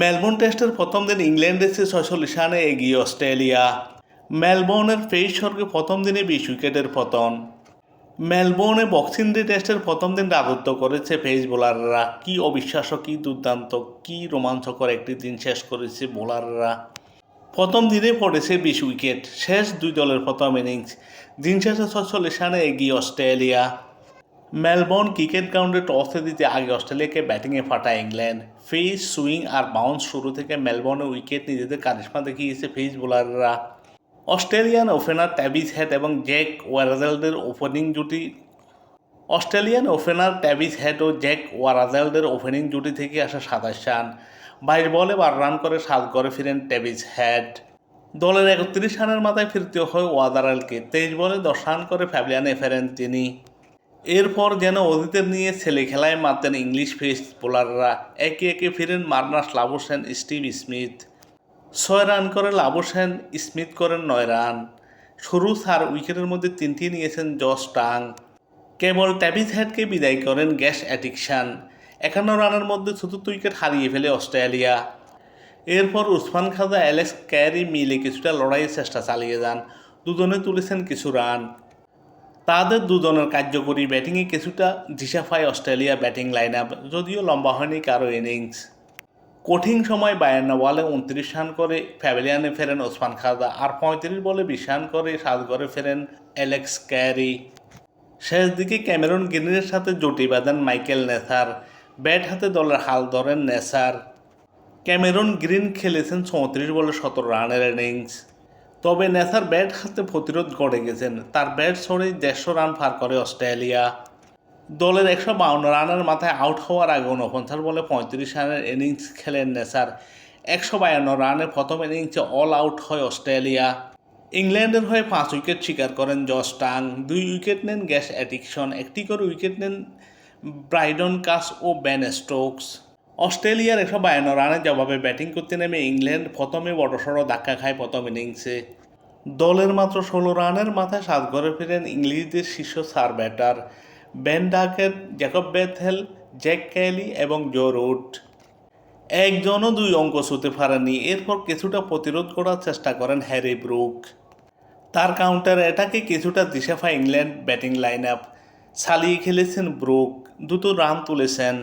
Melbourne টেস্টের প্রথম দিন ইংল্যান্ডের চেয়ে ছয়চল্লিশ রানে এগিয়ে অস্ট্রেলিয়া। মেলবোর্নের ফেস স্বর্গে প্রথম দিনে বিশ উইকেটের পতন। মেলবোর্নে বক্সিং ডে টেস্টের প্রথম দিন রাজত্ব করেছে পেস বোলাররা। কী অবিশ্বাস্য, কী দুর্দান্ত, কী রোমাঞ্চকর একটি দিন শেষ করেছে বোলাররা। প্রথম দিনে পড়েছে বিশ উইকেট, শেষ দুই দলের প্রথম ইনিংস। দিন শেষে ছয়চল্লিশ রানে এগিয়ে অস্ট্রেলিয়া। মেলবোর্ন ক্রিকেট গ্রাউন্ডে টসে দিতে আগে অস্ট্রেলিয়াকে, ব্যাটিংয়ে ফাটা ইংল্যান্ড। ফেস সুইং আর বাউন্স শুরু থেকে মেলবোর্নে উইকেট নিজেদের কারিশমা দেখিয়েছে ফেস বোলাররা। অস্ট্রেলিয়ান ওপেনার ট্যাবিস হেড এবং জ্যাক ওয়ারাজেলদের ওপেনিং জুটি। অস্ট্রেলিয়ান ওপেনার ট্যাবিস হেড ও জ্যাক ওয়ারাজেলদের ওপেনিং জুটি থেকে আসা সাতাশ রান। বাইশ বলে বার রান করে সাত করে ফিরেন ট্যাবিস হ্যাট দলের একত্রিশ রানের মাথায় ফিরতে হয় ওয়াদারালকে তেইশ বলে দশ রান করে ফ্যাবলিয়ানে ফেরেন তিনি। এরপর যেন অতীতের নিয়ে ছেলে খেলায় মারতেন ইংলিশ ফেস বোলাররা। একে একে ফিরেন মার্নাস লাবুসেন, স্টিভ স্মিথ। ছয় রান করে লাবুসেন, স্মিথ করেন নয় রান। শুরু চার উইকেটের মধ্যে তিনটি নিয়েছেন জস টাং। কেবল ট্যাভিস হেডকে বিদায় করেন গ্যাস অ্যাডিকশান। একান্ন রানের মধ্যে চতুর্থ উইকেট হারিয়ে ফেলে অস্ট্রেলিয়া। এরপর উসমান খাজা, অ্যালেক্স ক্যারি মিলে কিছুটা লড়াইয়ের চেষ্টা চালিয়ে যান। দুজনে তুলেছেন কিছু রান। তাদের দুজনের কার্যকরী ব্যাটিংয়ে কিছুটা দিশা পায় অস্ট্রেলিয়া ব্যাটিং লাইন আপ যদিও লম্বা হয়নি কারও ইনিংস কঠিন সময় বায়ান্ন বলে উনত্রিশ রান করে, প্যাভিলিয়ানে ফেরেন ওসমান খাজা, আর পঁয়ত্রিশ বলে বিশ রান করে করে ফেরেন অ্যালেক্স ক্যারি। শেষ দিকে ক্যামেরন গ্রিনের সাথে জুটি বাঁধেন মাইকেল নেসার, ব্যাট হাতে দলের হাল ধরেন নেসার। ক্যামেরন গ্রিন খেলেছেন চৌত্রিশ বলে সতেরো রানের ইনিংস তবে নেসার ব্যাট হাতে প্রতিরোধ গড়ে গেছেন। তার ব্যাট ছড়েই দেড়শো রান পার করে অস্ট্রেলিয়া। দলের একশো বাউন্ন রানের মাথায় আউট হওয়ার আগে উনপঞ্চাশ বলে পঁয়ত্রিশ রানের ইনিংস খেলেন নেসার। একশো বায়ান্ন রানে প্রথম ইনিংসে অল আউট হয় অস্ট্রেলিয়া। ইংল্যান্ডের হয়ে পাঁচ উইকেট শিকার করেন জস টাং। দুই উইকেট নেন গ্যাস অ্যাডিকশন, একটি করে উইকেট নেন ব্রাইডন কাস ও ব্যান স্টোকস। অস্ট্রেলিয়ার একশো বায়ান্ন রানের জবাবে ব্যাটিং করতে নেমে ইংল্যান্ড প্রথমে বড়সড় ধাক্কা খায় প্রথম ইনিংসে। দলের মাত্র ষোলো রানের মাথায় সাত ঘরে ফিরেন ইংলিশদের শীর্ষ সার batter Ben Duckett Jacob Bethell, Zak Crawley এবং জো রুট। একজনও দুই অঙ্ক ছুতে পারেনি এরপর কিছুটা প্রতিরোধ করার চেষ্টা করেন হ্যারি ব্রুক। তার কাউন্টার অ্যাটাকে কিছুটা দিশা পায় ইংল্যান্ড ব্যাটিং লাইন আপ চালিয়ে খেলেছেন ব্রুক। দুটো রান তুলেছেন।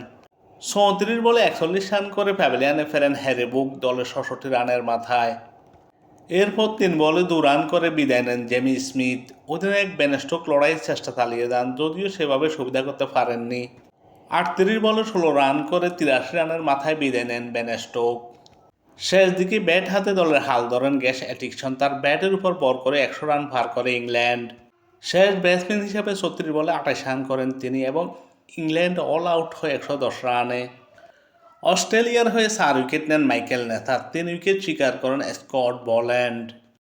চৌত্রিশ বলে একচল্লিশ রান করে প্যাভিলিয়ানে ফেরেন হ্যারি ব্রুক দলের ছষট্টি রানের মাথায়। এরপর তিন বলে দু রান করে বিদায় নেন জেমি স্মিথ। অধিনায়ক বেনেস্টোক লড়াইয়ের চেষ্টা চালিয়ে যান, যদিও সেভাবে সুবিধা করতে পারেননি। আটত্রিশ বলে ষোলো রান করে তিরাশি রানের মাথায় বিদায় নেন বেনেস্টোক শেষ দিকে ব্যাট হাতে দলের হাল ধরেন গ্যাস অ্যাটিকশন তার ব্যাটের উপর বর করে একশো রান পার করে ইংল্যান্ড। শেষ ব্যাটসম্যান হিসেবে ছত্রিশ বলে আঠাশ রান করেন তিনি এবং ইংল্যান্ড অল আউট হয়ে একশো দশ রানে। অস্ট্রেলিয়ার হয়ে চার উইকেট নেন মাইকেল নেথার তিন উইকেট শিকার করেন স্কট বল্যান্ড।